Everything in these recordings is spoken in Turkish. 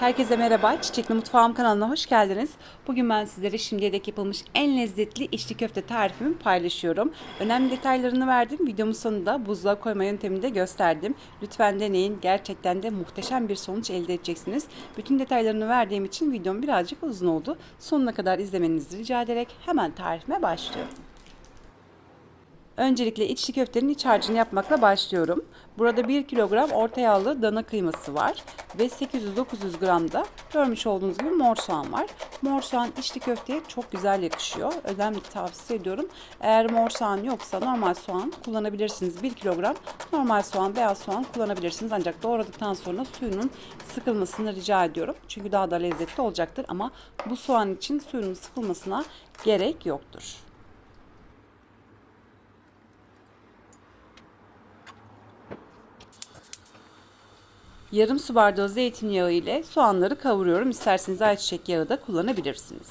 Herkese merhaba. Çiçekli Mutfağım kanalına hoş geldiniz. Bugün ben sizlere şimdiye dek yapılmış en lezzetli içli köfte tarifimi paylaşıyorum. Önemli detaylarını verdim. Videomun sonunda buzluğa koyma yöntemini de gösterdim. Lütfen deneyin. Gerçekten de muhteşem bir sonuç elde edeceksiniz. Bütün detaylarını verdiğim için videom birazcık uzun oldu. Sonuna kadar izlemenizi rica ederek hemen tarifime başlıyorum. Öncelikle içli köftenin iç harcını yapmakla başlıyorum. Burada 1 kilogram orta yağlı dana kıyması var ve 800-900 gram da görmüş olduğunuz gibi mor soğan var. Mor soğan içli köfteye çok güzel yakışıyor. Önemli tavsiye ediyorum. Eğer mor soğan yoksa normal soğan kullanabilirsiniz. 1 kilogram normal soğan, beyaz soğan kullanabilirsiniz. Ancak doğradıktan sonra suyunun sıkılmasını rica ediyorum. Çünkü daha da lezzetli olacaktır ama bu soğan için suyunun sıkılmasına gerek yoktur. Yarım su bardağı zeytinyağı ile soğanları kavuruyorum. İsterseniz ayçiçek yağı da kullanabilirsiniz.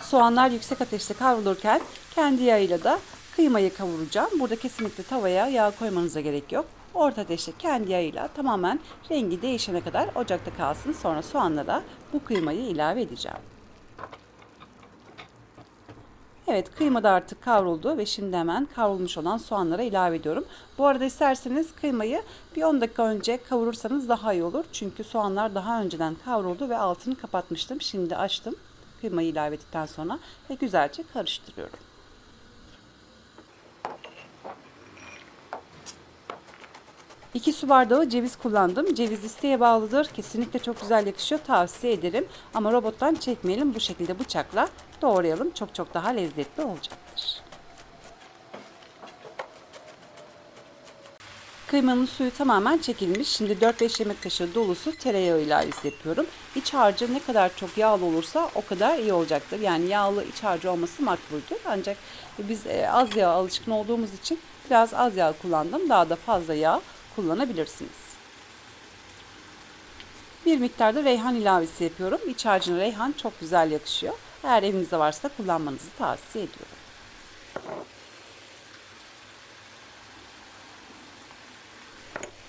Soğanlar yüksek ateşte kavrulurken kendi yağıyla da kıymayı kavuracağım. Burada kesinlikle tavaya yağ koymanıza gerek yok. Orta ateşte kendi yağıyla tamamen rengi değişene kadar ocakta kalsın. Sonra soğanlara bu kıymayı ilave edeceğim. Evet kıyma da artık kavruldu ve şimdi hemen kavrulmuş olan soğanlara ilave ediyorum. Bu arada isterseniz kıymayı bir 10 dakika önce kavurursanız daha iyi olur. Çünkü soğanlar daha önceden kavruldu ve altını kapatmıştım. Şimdi açtım kıymayı ilave ettikten sonra ve güzelce karıştırıyorum. İki su bardağı ceviz kullandım. Ceviz isteğe bağlıdır. Kesinlikle çok güzel yakışıyor. Tavsiye ederim. Ama robottan çekmeyelim. Bu şekilde bıçakla doğrayalım. Çok çok daha lezzetli olacaktır. Kıymanın suyu tamamen çekilmiş. Şimdi 4-5 yemek kaşığı dolusu tereyağı ilavesi yapıyorum. İç harcı ne kadar çok yağlı olursa o kadar iyi olacaktır. Yani yağlı iç harcı olması makbuldür. Ancak biz e, az yağ alışkın olduğumuz için biraz az yağ kullandım. Daha da fazla yağ kullanabilirsiniz. Bir miktarda reyhan ilavesi yapıyorum. İç harcına reyhan çok güzel yakışıyor. Eğer evinizde varsa kullanmanızı tavsiye ediyorum.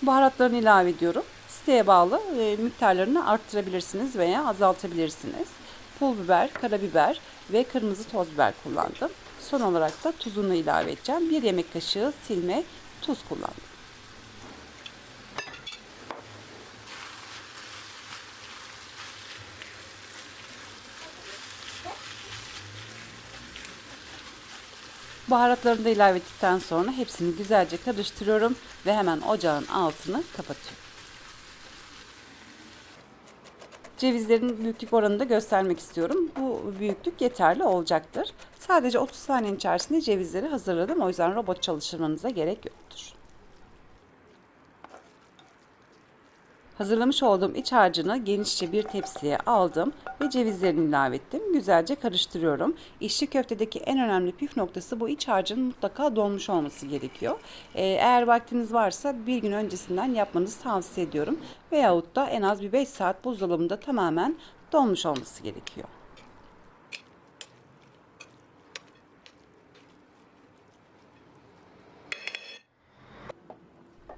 Baharatlarını ilave ediyorum. İsteğe bağlı e, miktarlarını arttırabilirsiniz veya azaltabilirsiniz. Pul biber, karabiber ve kırmızı toz biber kullandım. Son olarak da tuzunu ilave edeceğim. Bir yemek kaşığı silme tuz kullandım. Baharatlarını da ilave ettikten sonra hepsini güzelce karıştırıyorum ve hemen ocağın altını kapatıyorum. Cevizlerin büyüklük oranını da göstermek istiyorum. Bu büyüklük yeterli olacaktır. Sadece 30 saniye içerisinde cevizleri hazırladım. O yüzden robot çalıştırmanıza gerek yoktur. Hazırlamış olduğum iç harcını genişçe bir tepsiye aldım ve cevizlerini ilave ettim. Güzelce karıştırıyorum. İçli köftedeki en önemli püf noktası bu iç harcının mutlaka donmuş olması gerekiyor. Ee, eğer vaktiniz varsa bir gün öncesinden yapmanızı tavsiye ediyorum. Veyahut da en az bir 5 saat buzdolabında tamamen donmuş olması gerekiyor.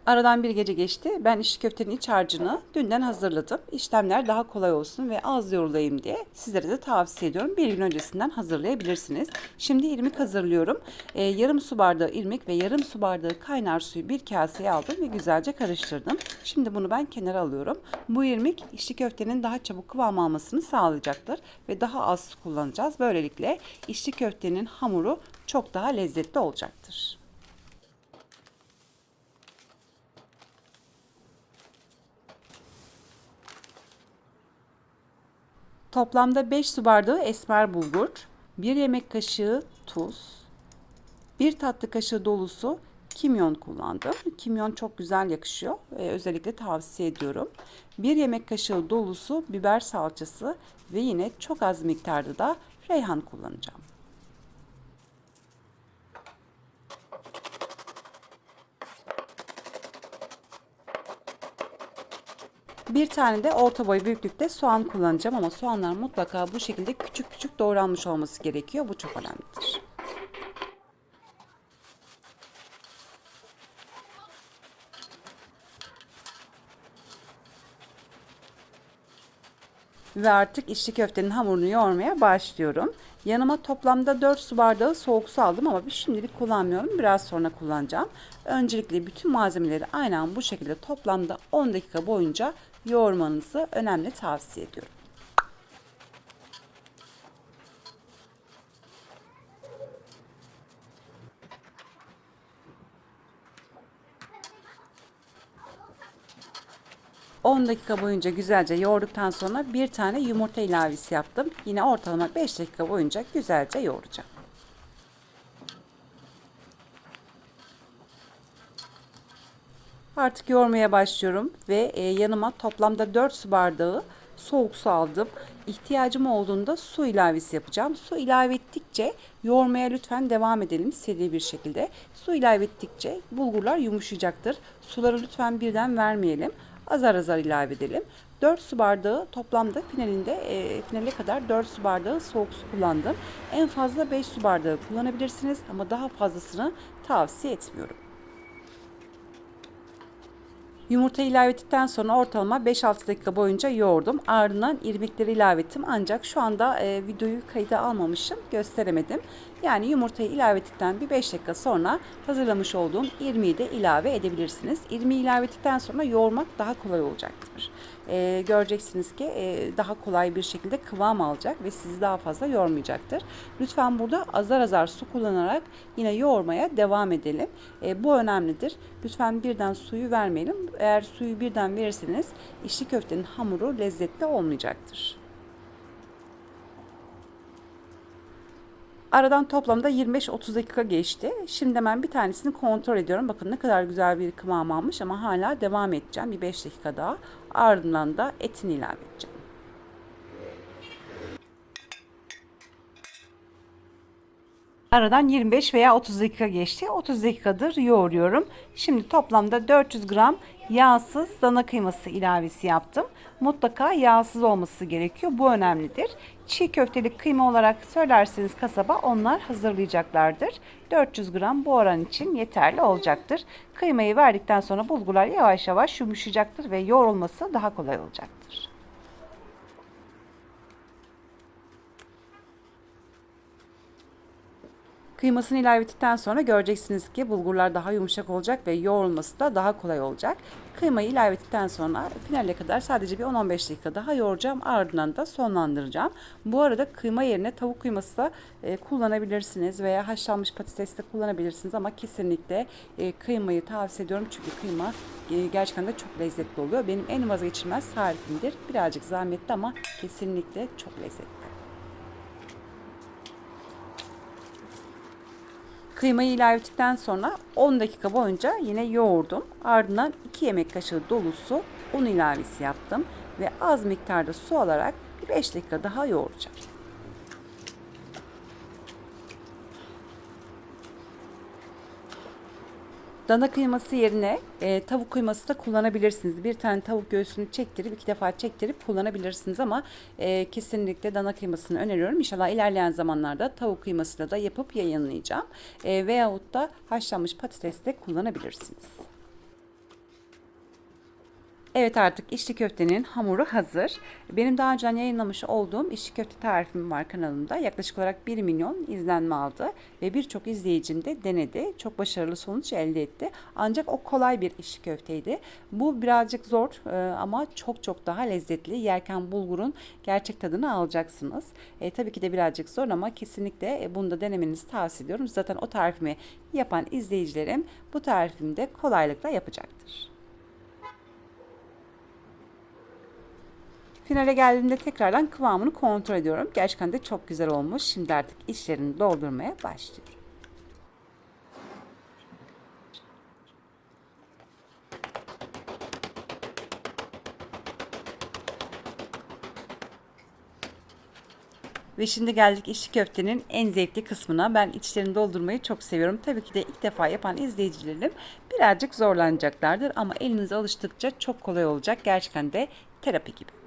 Aradan bir gece geçti. Ben iş köftenin iç harcını dünden hazırladım. İşlemler daha kolay olsun ve az yorulayım diye sizlere de tavsiye ediyorum. Bir gün öncesinden hazırlayabilirsiniz. Şimdi irmik hazırlıyorum. Ee, yarım su bardağı irmik ve yarım su bardağı kaynar suyu bir kaseye aldım ve güzelce karıştırdım. Şimdi bunu ben kenara alıyorum. Bu irmik içli köftenin daha çabuk kıvam almasını sağlayacaktır ve daha az su kullanacağız. Böylelikle içli köftenin hamuru çok daha lezzetli olacaktır. Toplamda 5 su bardağı esmer bulgur, 1 yemek kaşığı tuz, 1 tatlı kaşığı dolusu kimyon kullandım. Kimyon çok güzel yakışıyor. Ee, özellikle tavsiye ediyorum. 1 yemek kaşığı dolusu biber salçası ve yine çok az miktarda da reyhan kullanacağım. Bir tane de orta boy büyüklükte soğan kullanacağım ama soğanlar mutlaka bu şekilde küçük küçük doğranmış olması gerekiyor. Bu çok önemlidir. Ve artık içli köftenin hamurunu yoğurmaya başlıyorum. Yanıma toplamda 4 su bardağı soğuk su aldım ama bir şimdilik kullanmıyorum. Biraz sonra kullanacağım. Öncelikle bütün malzemeleri aynen bu şekilde toplamda 10 dakika boyunca yoğurmanızı önemli tavsiye ediyorum. ...10 dakika boyunca güzelce yoğurduktan sonra bir tane yumurta ilavesi yaptım. Yine ortalama 5 dakika boyunca güzelce yoğuracağım. Artık yoğurmaya başlıyorum ve e, yanıma toplamda 4 su bardağı soğuk su aldım. İhtiyacım olduğunda su ilavesi yapacağım. Su ilave ettikçe yoğurmaya lütfen devam edelim seri bir şekilde. Su ilave ettikçe bulgurlar yumuşayacaktır. Suları lütfen birden vermeyelim. Azar azar ilave edelim. 4 su bardağı toplamda finalinde e, finale kadar 4 su bardağı soğuk su kullandım. En fazla 5 su bardağı kullanabilirsiniz ama daha fazlasını tavsiye etmiyorum. Yumurta ilave ettikten sonra ortalama 5-6 dakika boyunca yoğurdum. Ardından irmikleri ilave ettim. Ancak şu anda e, videoyu kayda almamışım. Gösteremedim. Yani yumurtayı ilave ettikten bir 5 dakika sonra hazırlamış olduğum irmiği de ilave edebilirsiniz. İrmiği ilave ettikten sonra yoğurmak daha kolay olacaktır. E, göreceksiniz ki e, daha kolay bir şekilde kıvam alacak ve sizi daha fazla yormayacaktır. Lütfen burada azar azar su kullanarak yine yoğurmaya devam edelim. E, bu önemlidir. Lütfen birden suyu vermeyelim. Eğer suyu birden verirseniz içli köftenin hamuru lezzetli olmayacaktır. Aradan toplamda 25-30 dakika geçti. Şimdi hemen bir tanesini kontrol ediyorum. Bakın ne kadar güzel bir kıvam almış ama hala devam edeceğim. Bir 5 dakika daha. Ardından da etini ilave edeceğim. Aradan 25 veya 30 dakika geçti. 30 dakikadır yoğuruyorum. Şimdi toplamda 400 gram yağsız dana kıyması ilavesi yaptım. Mutlaka yağsız olması gerekiyor. Bu önemlidir. Çiğ köftelik kıyma olarak söylerseniz kasaba onlar hazırlayacaklardır. 400 gram bu oran için yeterli olacaktır. Kıymayı verdikten sonra bulgular yavaş yavaş yumuşayacaktır ve yoğrulması daha kolay olacaktır. Kıymasını ilave ettikten sonra göreceksiniz ki bulgurlar daha yumuşak olacak ve yoğrulması da daha kolay olacak. Kıymayı ilave ettikten sonra finale kadar sadece bir 10-15 dakika daha yoğuracağım. Ardından da sonlandıracağım. Bu arada kıyma yerine tavuk kıyması da e, kullanabilirsiniz veya haşlanmış patates de kullanabilirsiniz ama kesinlikle e, kıymayı tavsiye ediyorum. Çünkü kıyma e, gerçekten de çok lezzetli oluyor. Benim en vazgeçilmez tarifimdir. Birazcık zahmetli ama kesinlikle çok lezzetli. Kıymayı ilave ettikten sonra 10 dakika boyunca yine yoğurdum. Ardından 2 yemek kaşığı dolusu un ilavesi yaptım ve az miktarda su alarak bir 5 dakika daha yoğuracağım. Dana kıyması yerine e, tavuk kıyması da kullanabilirsiniz. Bir tane tavuk göğsünü çektirip iki defa çektirip kullanabilirsiniz ama e, kesinlikle dana kıymasını öneriyorum. İnşallah ilerleyen zamanlarda tavuk kıymasıyla da yapıp yayınlayacağım. E, veyahut da haşlanmış patates de kullanabilirsiniz. Evet artık içli köftenin hamuru hazır. Benim daha önceden yayınlamış olduğum içli köfte tarifim var kanalımda. Yaklaşık olarak 1 milyon izlenme aldı ve birçok izleyicim de denedi. Çok başarılı sonuç elde etti. Ancak o kolay bir içli köfteydi. Bu birazcık zor e, ama çok çok daha lezzetli. Yerken bulgurun gerçek tadını alacaksınız. E, tabii ki de birazcık zor ama kesinlikle e, bunu da denemenizi tavsiye ediyorum. Zaten o tarifimi yapan izleyicilerim bu tarifimi de kolaylıkla yapacaktır. Finale geldiğimde tekrardan kıvamını kontrol ediyorum. Gerçekten de çok güzel olmuş. Şimdi artık içlerini doldurmaya başlıyorum. Ve şimdi geldik içli köftenin en zevkli kısmına. Ben içlerini doldurmayı çok seviyorum. Tabii ki de ilk defa yapan izleyicilerim birazcık zorlanacaklardır ama elinize alıştıkça çok kolay olacak. Gerçekten de terapi gibi.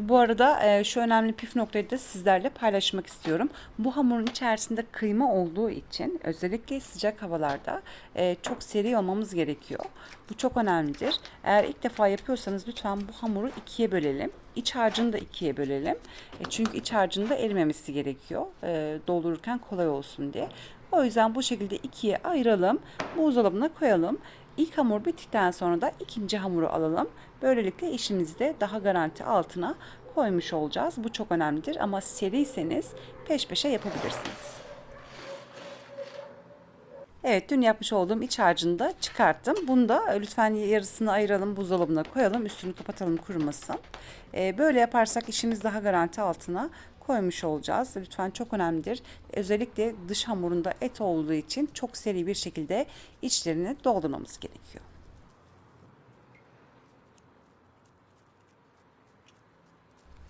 Bu arada e, şu önemli püf noktayı da sizlerle paylaşmak istiyorum. Bu hamurun içerisinde kıyma olduğu için özellikle sıcak havalarda e, çok seri olmamız gerekiyor. Bu çok önemlidir. Eğer ilk defa yapıyorsanız lütfen bu hamuru ikiye bölelim. İç harcını da ikiye bölelim. E, çünkü iç harcının da erimemesi gerekiyor. E, doldururken kolay olsun diye. O yüzden bu şekilde ikiye ayıralım. Buzdolabına koyalım. İlk hamur bittikten sonra da ikinci hamuru alalım. Böylelikle işimizi de daha garanti altına koymuş olacağız. Bu çok önemlidir ama seriyseniz peş peşe yapabilirsiniz. Evet dün yapmış olduğum iç harcını da çıkarttım. Bunu da lütfen yarısını ayıralım buzdolabına koyalım. Üstünü kapatalım kurumasın. Ee, böyle yaparsak işimiz daha garanti altına koymuş olacağız. Lütfen çok önemlidir. Özellikle dış hamurunda et olduğu için çok seri bir şekilde içlerini doldurmamız gerekiyor.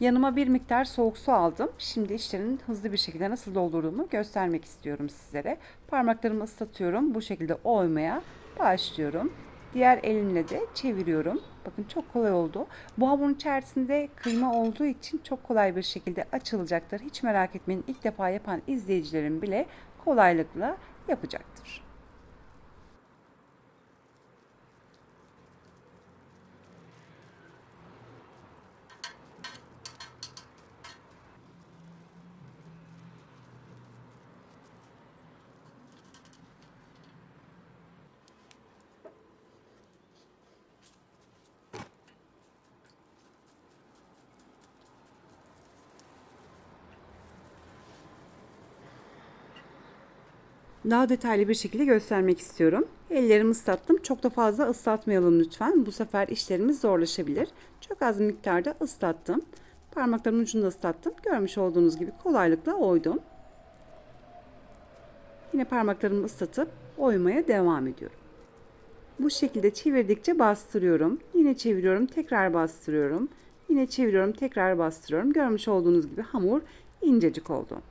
Yanıma bir miktar soğuk su aldım. Şimdi içlerinin hızlı bir şekilde nasıl doldurduğumu göstermek istiyorum sizlere. Parmaklarımı ıslatıyorum. Bu şekilde oymaya başlıyorum. Diğer elimle de çeviriyorum. Bakın çok kolay oldu. Bu hamurun içerisinde kıyma olduğu için çok kolay bir şekilde açılacaktır. Hiç merak etmeyin. İlk defa yapan izleyicilerim bile kolaylıkla yapacaktır. Daha detaylı bir şekilde göstermek istiyorum. Ellerimi ıslattım. Çok da fazla ıslatmayalım lütfen. Bu sefer işlerimiz zorlaşabilir. Çok az miktarda ıslattım. Parmaklarımın ucunu da ıslattım. Görmüş olduğunuz gibi kolaylıkla oydum. Yine parmaklarımı ıslatıp oymaya devam ediyorum. Bu şekilde çevirdikçe bastırıyorum. Yine çeviriyorum, tekrar bastırıyorum. Yine çeviriyorum, tekrar bastırıyorum. Görmüş olduğunuz gibi hamur incecik oldu.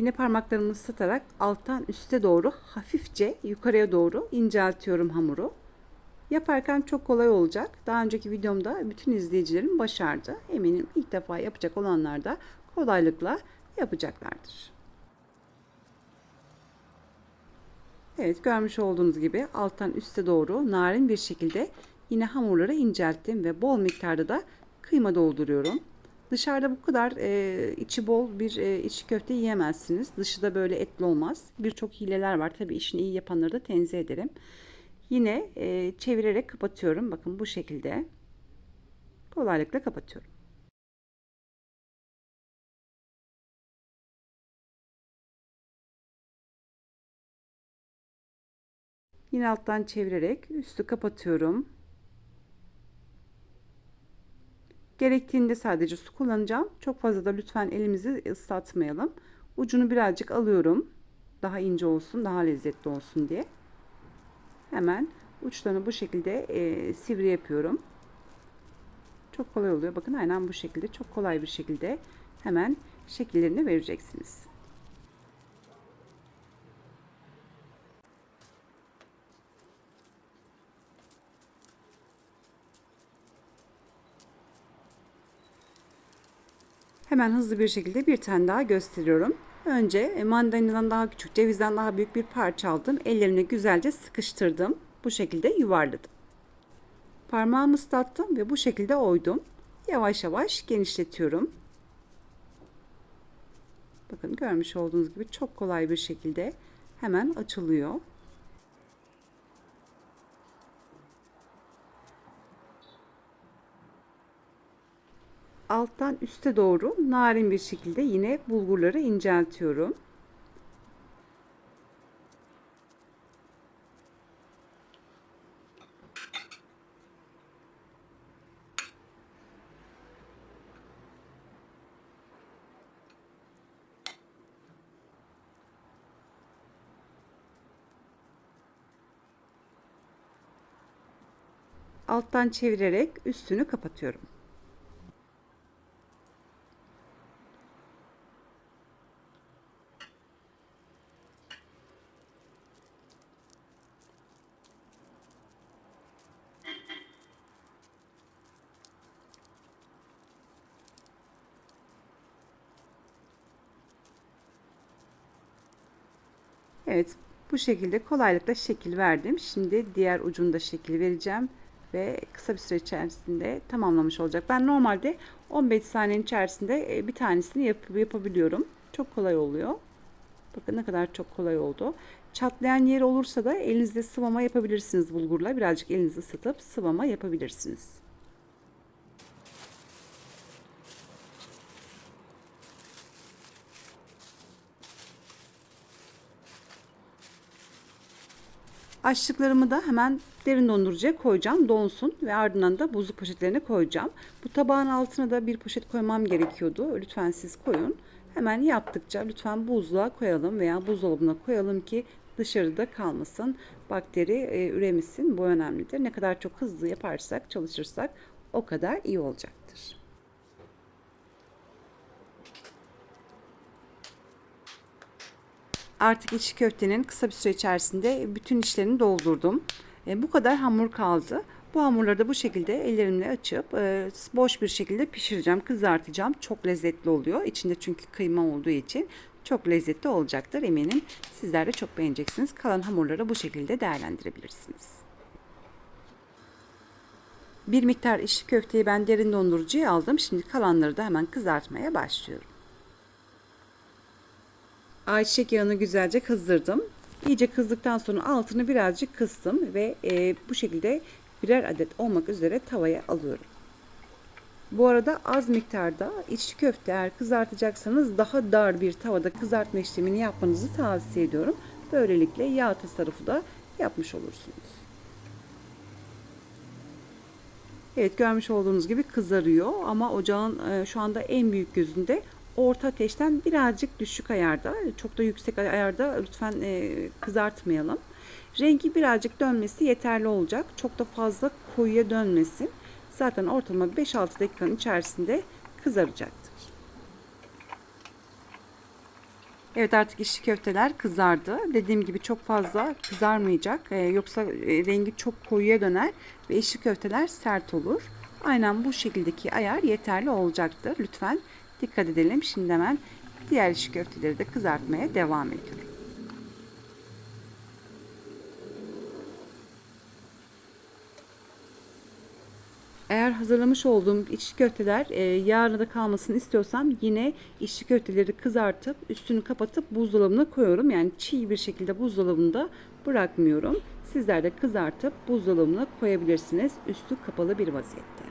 Yine parmaklarımı ıslatarak alttan üste doğru hafifçe yukarıya doğru inceltiyorum hamuru. Yaparken çok kolay olacak. Daha önceki videomda bütün izleyicilerim başardı. Eminim ilk defa yapacak olanlar da kolaylıkla yapacaklardır. Evet görmüş olduğunuz gibi alttan üste doğru narin bir şekilde yine hamurları incelttim ve bol miktarda da kıyma dolduruyorum. Dışarıda bu kadar e, içi bol bir e, içi köfte yiyemezsiniz. Dışı da böyle etli olmaz. Birçok hileler var. Tabii işini iyi yapanları da tenzih ederim. Yine e, çevirerek kapatıyorum. Bakın bu şekilde. Kolaylıkla kapatıyorum. Yine alttan çevirerek üstü kapatıyorum. Gerektiğinde sadece su kullanacağım. Çok fazla da lütfen elimizi ıslatmayalım. Ucunu birazcık alıyorum. Daha ince olsun, daha lezzetli olsun diye. Hemen uçlarını bu şekilde e, sivri yapıyorum. Çok kolay oluyor. Bakın aynen bu şekilde çok kolay bir şekilde hemen şekillerini vereceksiniz. Hemen hızlı bir şekilde bir tane daha gösteriyorum. Önce e, mandalinadan daha küçük, cevizden daha büyük bir parça aldım. Ellerimle güzelce sıkıştırdım. Bu şekilde yuvarladım. Parmağımı ıslattım ve bu şekilde oydum. Yavaş yavaş genişletiyorum. Bakın görmüş olduğunuz gibi çok kolay bir şekilde hemen açılıyor. Alttan üste doğru narin bir şekilde yine bulgurları inceltiyorum. alttan çevirerek üstünü kapatıyorum. Evet bu şekilde kolaylıkla şekil verdim. Şimdi diğer ucunda şekil vereceğim ve kısa bir süre içerisinde tamamlamış olacak. Ben normalde 15 saniyenin içerisinde e, bir tanesini yap yapabiliyorum. Çok kolay oluyor. Bakın ne kadar çok kolay oldu. Çatlayan yer olursa da elinizde sıvama yapabilirsiniz bulgurla. Birazcık elinizi ısıtıp sıvama yapabilirsiniz. Açlıklarımı da hemen derin dondurucuya koyacağım. Donsun ve ardından da buzluk poşetlerine koyacağım. Bu tabağın altına da bir poşet koymam gerekiyordu. Lütfen siz koyun. Hemen yaptıkça lütfen buzluğa koyalım veya buzdolabına koyalım ki dışarıda kalmasın. Bakteri e, üremesin. Bu önemlidir. Ne kadar çok hızlı yaparsak, çalışırsak o kadar iyi olacaktır. Artık içi köftenin kısa bir süre içerisinde bütün işlerini doldurdum. E, bu kadar hamur kaldı. Bu hamurları da bu şekilde ellerimle açıp e, boş bir şekilde pişireceğim, kızartacağım. Çok lezzetli oluyor. İçinde çünkü kıyma olduğu için çok lezzetli olacaktır eminim. Sizler de çok beğeneceksiniz. Kalan hamurları bu şekilde değerlendirebilirsiniz. Bir miktar içli köfteyi ben derin dondurucuya aldım. Şimdi kalanları da hemen kızartmaya başlıyorum. Ayçiçek yağını güzelce kızdırdım. İyice kızdıktan sonra altını birazcık kıstım ve e, bu şekilde birer adet olmak üzere tavaya alıyorum. Bu arada az miktarda içli köfte eğer kızartacaksanız daha dar bir tavada kızartma işlemini yapmanızı tavsiye ediyorum. Böylelikle yağ tasarrufu da yapmış olursunuz. Evet görmüş olduğunuz gibi kızarıyor ama ocağın e, şu anda en büyük gözünde orta ateşten birazcık düşük ayarda, çok da yüksek ayarda lütfen e, kızartmayalım. Rengi birazcık dönmesi yeterli olacak. Çok da fazla koyuya dönmesin. Zaten ortalama 5-6 dakikanın içerisinde kızaracaktır. Evet artık içli köfteler kızardı. Dediğim gibi çok fazla kızarmayacak. Ee, yoksa e, rengi çok koyuya döner ve içli köfteler sert olur. Aynen bu şekildeki ayar yeterli olacaktır. Lütfen dikkat edelim. Şimdi hemen diğer içli köfteleri de kızartmaya devam ediyorum. Eğer hazırlamış olduğum içli köfteler e, yarına kalmasını istiyorsam yine içli köfteleri kızartıp üstünü kapatıp buzdolabına koyuyorum. Yani çiğ bir şekilde buzdolabında bırakmıyorum. Sizler de kızartıp buzdolabına koyabilirsiniz üstü kapalı bir vaziyette.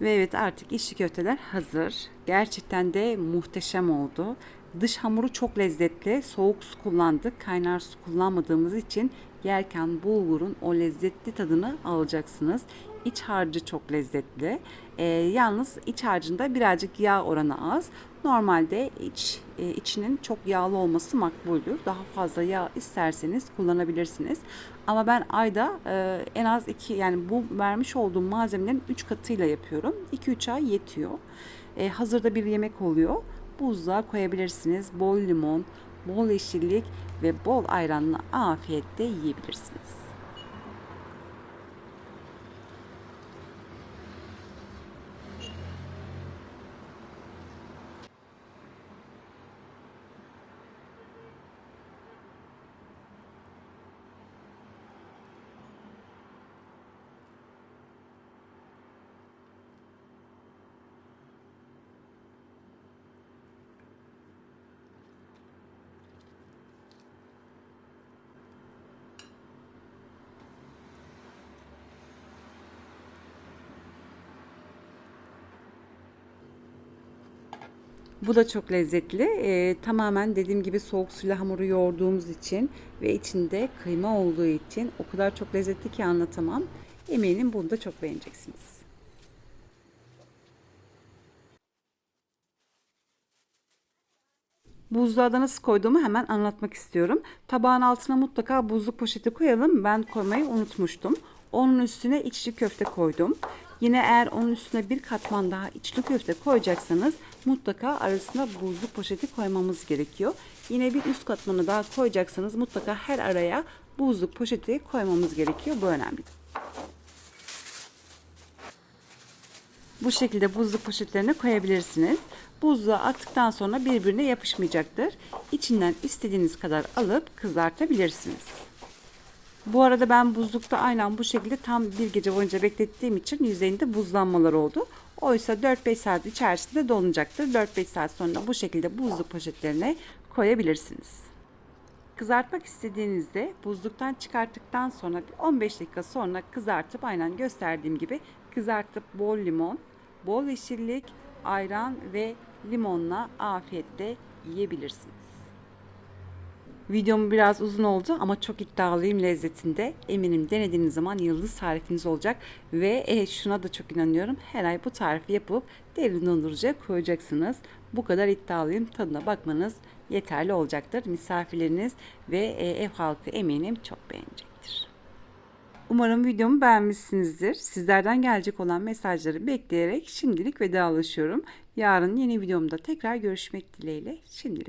Ve evet artık içli köfteler hazır. Gerçekten de muhteşem oldu. Dış hamuru çok lezzetli. Soğuk su kullandık. Kaynar su kullanmadığımız için yerken bulgurun o lezzetli tadını alacaksınız. İç harcı çok lezzetli. Ee, yalnız iç harcında birazcık yağ oranı az. Normalde iç e, içinin çok yağlı olması makbuldür. Daha fazla yağ isterseniz kullanabilirsiniz. Ama ben ayda e, en az iki yani bu vermiş olduğum malzemelerin 3 katıyla yapıyorum. 2-3 ay yetiyor. E, hazırda bir yemek oluyor buzluğa koyabilirsiniz. Bol limon, bol yeşillik ve bol ayranla afiyetle yiyebilirsiniz. Bu da çok lezzetli. Ee, tamamen dediğim gibi soğuk suyla hamuru yoğurduğumuz için ve içinde kıyma olduğu için o kadar çok lezzetli ki anlatamam. Eminim bunu da çok beğeneceksiniz. Buzluğa nasıl koyduğumu hemen anlatmak istiyorum. Tabağın altına mutlaka buzluk poşeti koyalım. Ben koymayı unutmuştum. Onun üstüne içli köfte koydum. Yine eğer onun üstüne bir katman daha içli köfte koyacaksanız mutlaka arasına buzluk poşeti koymamız gerekiyor. Yine bir üst katmanı daha koyacaksanız mutlaka her araya buzluk poşeti koymamız gerekiyor. Bu önemli. Bu şekilde buzluk poşetlerine koyabilirsiniz. Buzluğa attıktan sonra birbirine yapışmayacaktır. İçinden istediğiniz kadar alıp kızartabilirsiniz. Bu arada ben buzlukta aynen bu şekilde tam bir gece boyunca beklettiğim için yüzeyinde buzlanmalar oldu. Oysa 4-5 saat içerisinde donacaktır. 4-5 saat sonra bu şekilde buzluk poşetlerine koyabilirsiniz. Kızartmak istediğinizde buzluktan çıkarttıktan sonra 15 dakika sonra kızartıp aynen gösterdiğim gibi kızartıp bol limon, bol yeşillik, ayran ve limonla afiyetle yiyebilirsiniz. Videom biraz uzun oldu ama çok iddialıyım lezzetinde. Eminim denediğiniz zaman yıldız tarifiniz olacak ve e, şuna da çok inanıyorum. Her ay bu tarifi yapıp derin dondurucuya koyacaksınız. Bu kadar iddialıyım. Tadına bakmanız yeterli olacaktır. Misafirleriniz ve e, ev halkı eminim çok beğenecektir. Umarım videomu beğenmişsinizdir. Sizlerden gelecek olan mesajları bekleyerek şimdilik vedalaşıyorum. Yarın yeni videomda tekrar görüşmek dileğiyle. Şimdilik